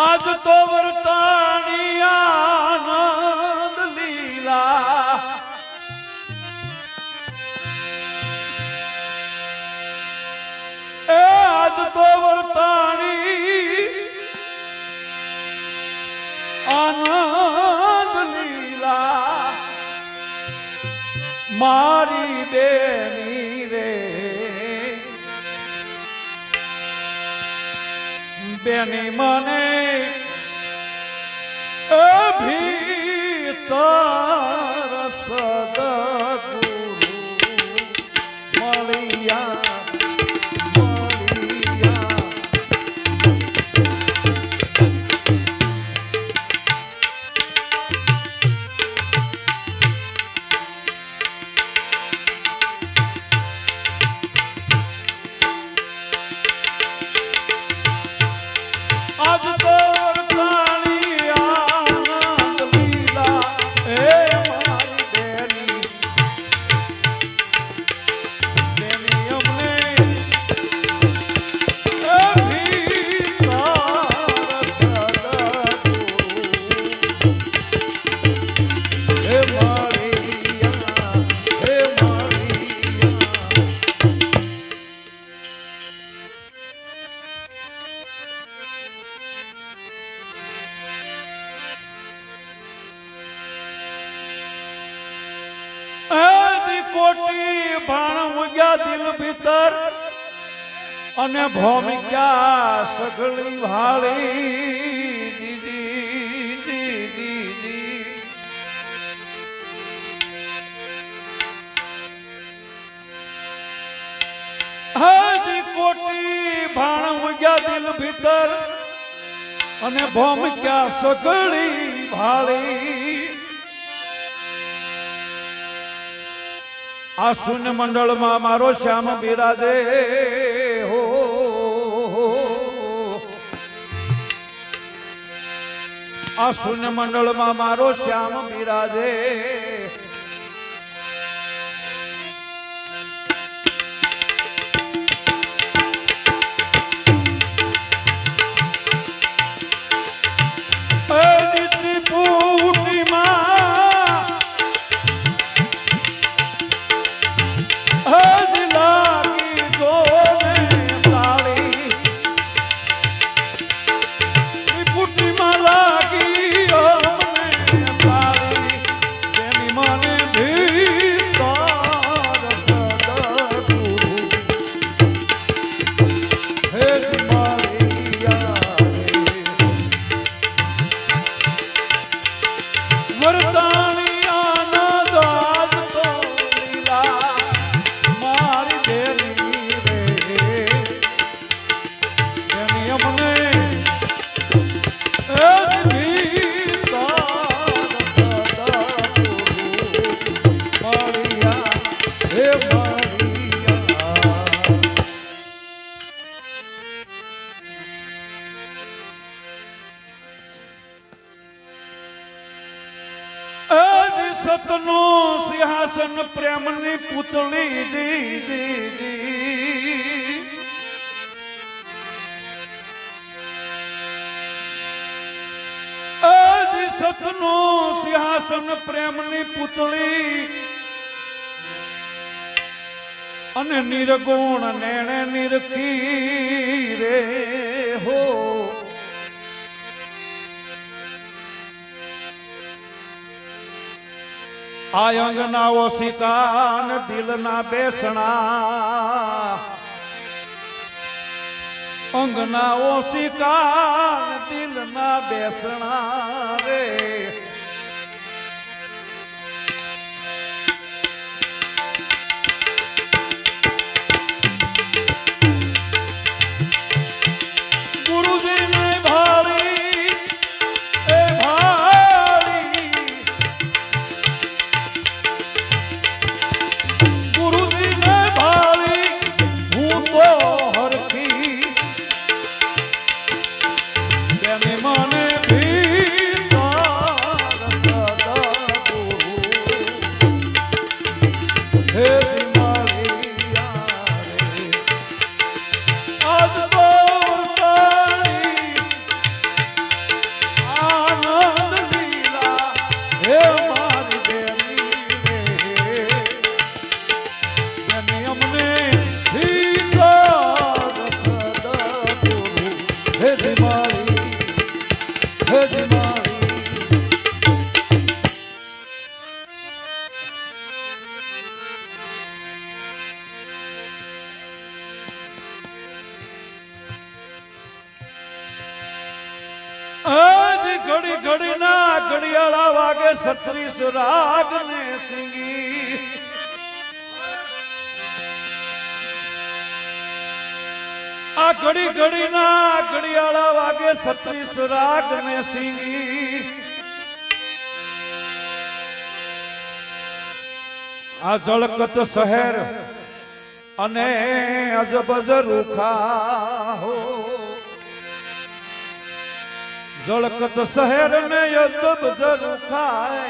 આજ તો વર્તાણી આનંદ લીલા. એ આજ તો વર્તાણી આનંદ લીલા. મારી બેની રે. બેની મને અભીતર સદગુરુ મળ્યા ઉગ્યા અને ભોમ ભોમિક્યા સગળી ભાળી? આ શૂન્ય મંડળમાં મારો શ્યામ બિરાજે હો. આ શૂન્ય મંડળમાં મારો શ્યામ બિરાજે પ્રેમની પુતળી અને નિર્ગુણ નેણે નિરખી રે હો. આ અંગના ઓશિકા ને દિલના બેસણા. અંગના ઓશિકા ને દિલના બેસણા રે. આજ ઘડી ઘડી ના ઘડિયાળા વાગે છત્રીસ રાગ ને સિંગી. આ ઘડી ઘડી ના ઘડિયાળા વાગે સત્રીસ રાગ ને સિંગી. આ જળકત શહેર અને અજબજ રૂખા જળકત શહેર ને અજબ જગ રૂખા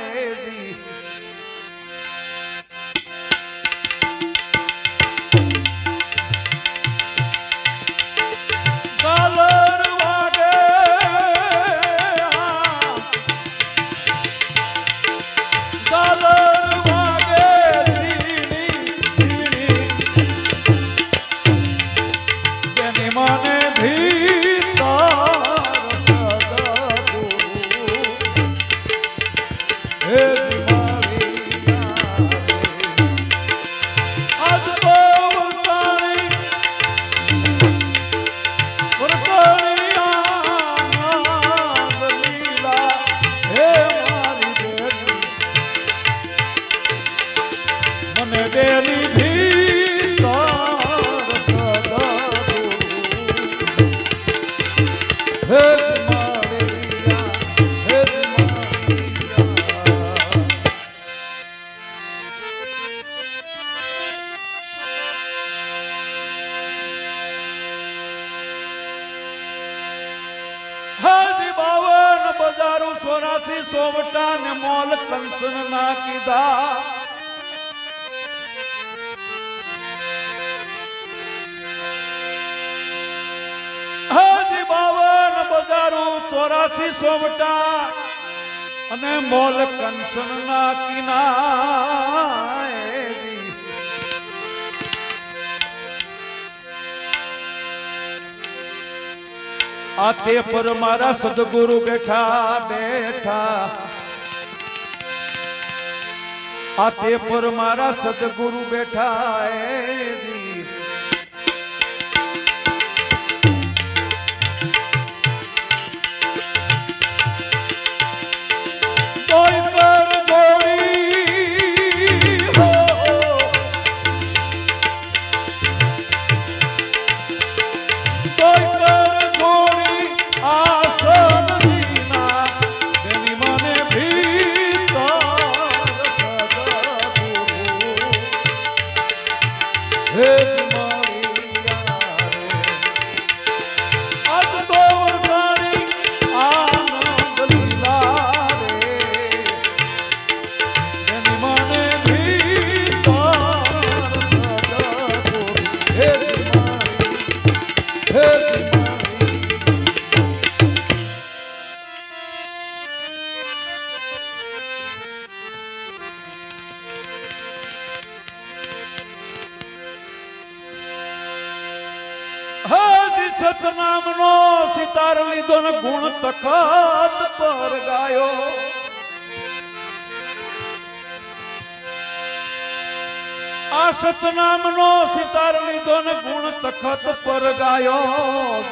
અને મોલ કંસન ના કિનારે આ તે પર મારા સદગુરુ બેઠા બેઠા. આ તે પર મારા સદગુરુ બેઠા, એ આ સતનામનો સિતાર લીધો ને ગુણ તખત પર ગાયો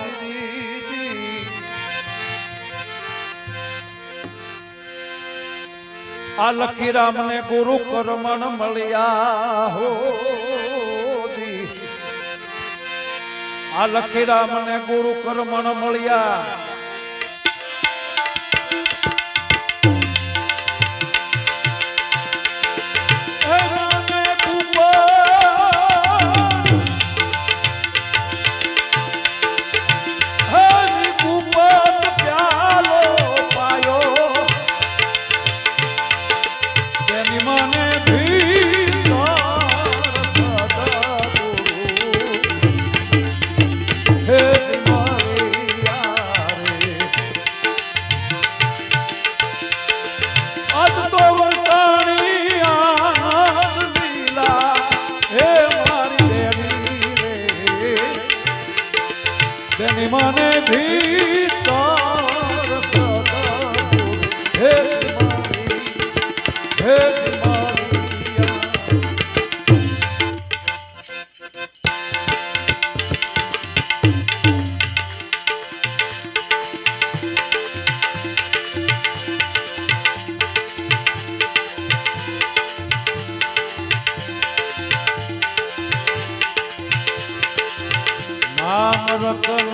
આ લખીરામ ને ગુરુ કરમણ મળ્યા હો. આ લખીરામ ને ગુરુ કર્મણ મળ્યા તેની મને ભીતર સદા હે નામ રતન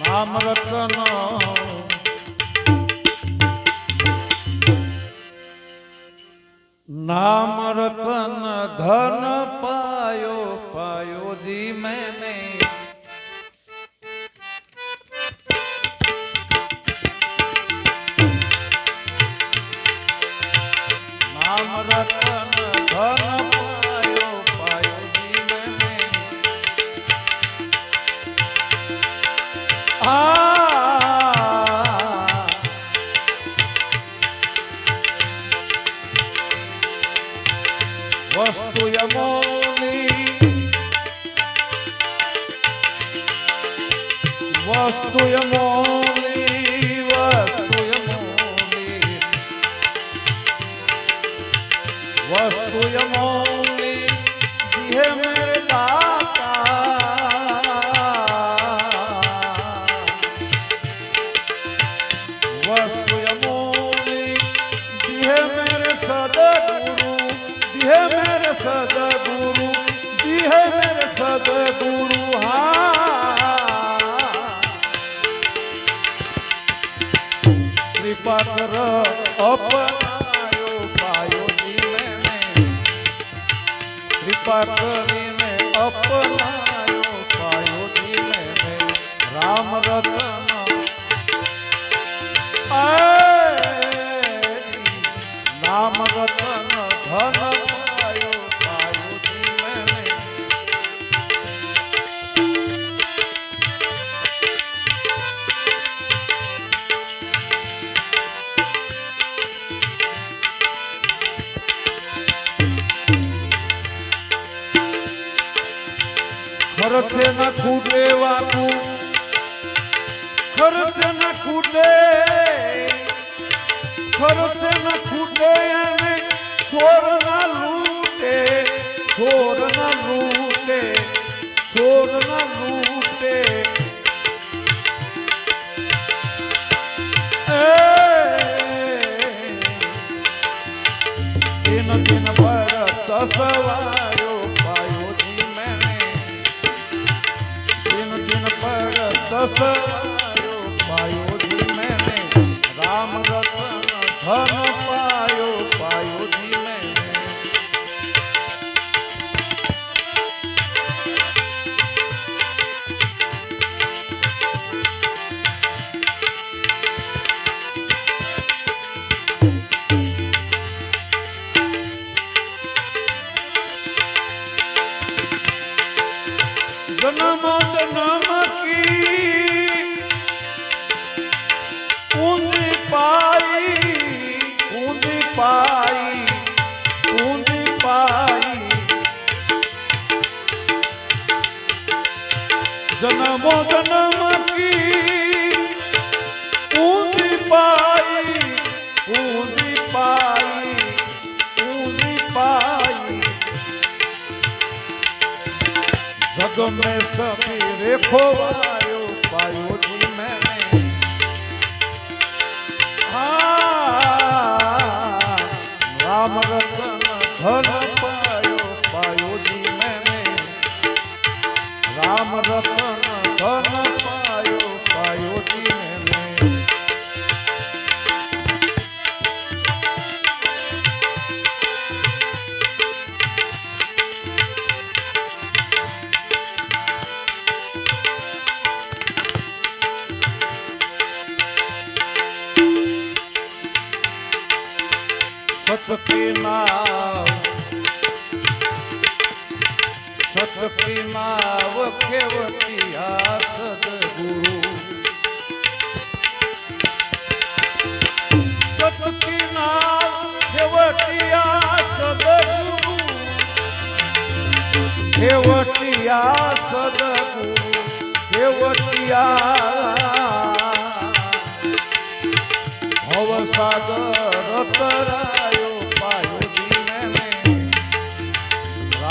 નામ રતન. નામ રતન આ રામ રતન રામ રતન ધન પાયો પાયો ન ખૂટે વાકુ રતન પાઈ ઊંધી પાઈ જન્મો જન્મ કી ઊંધી પાઈ ઊંધી પાઈ ઊંધી પાઈ જગ મેં સમી રેખોવા રામ રતન ધન પાયો પાયો જી મેને. રામ રતન ધન પાયો પાયો જી મેને. સતકી નાવ કેવતી આ સદગુરુ સતકી નાવ કેવતી આ સદગુરુ કેવટિયા સદગુરુ કેવટિયા ભવસાગર તરાયો પાયો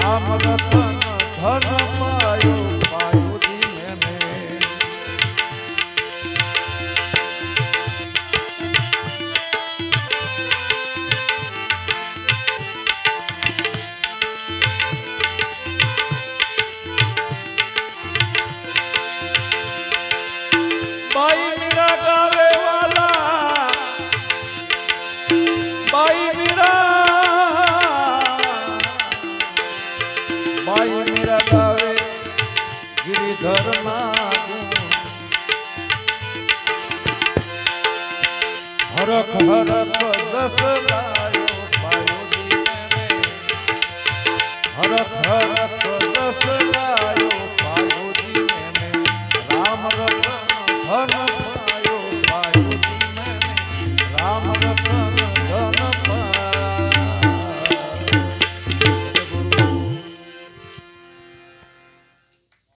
રામ રતન ધન પાયો ઘરમાં. હરખ હરખ દસ હરખ હરખ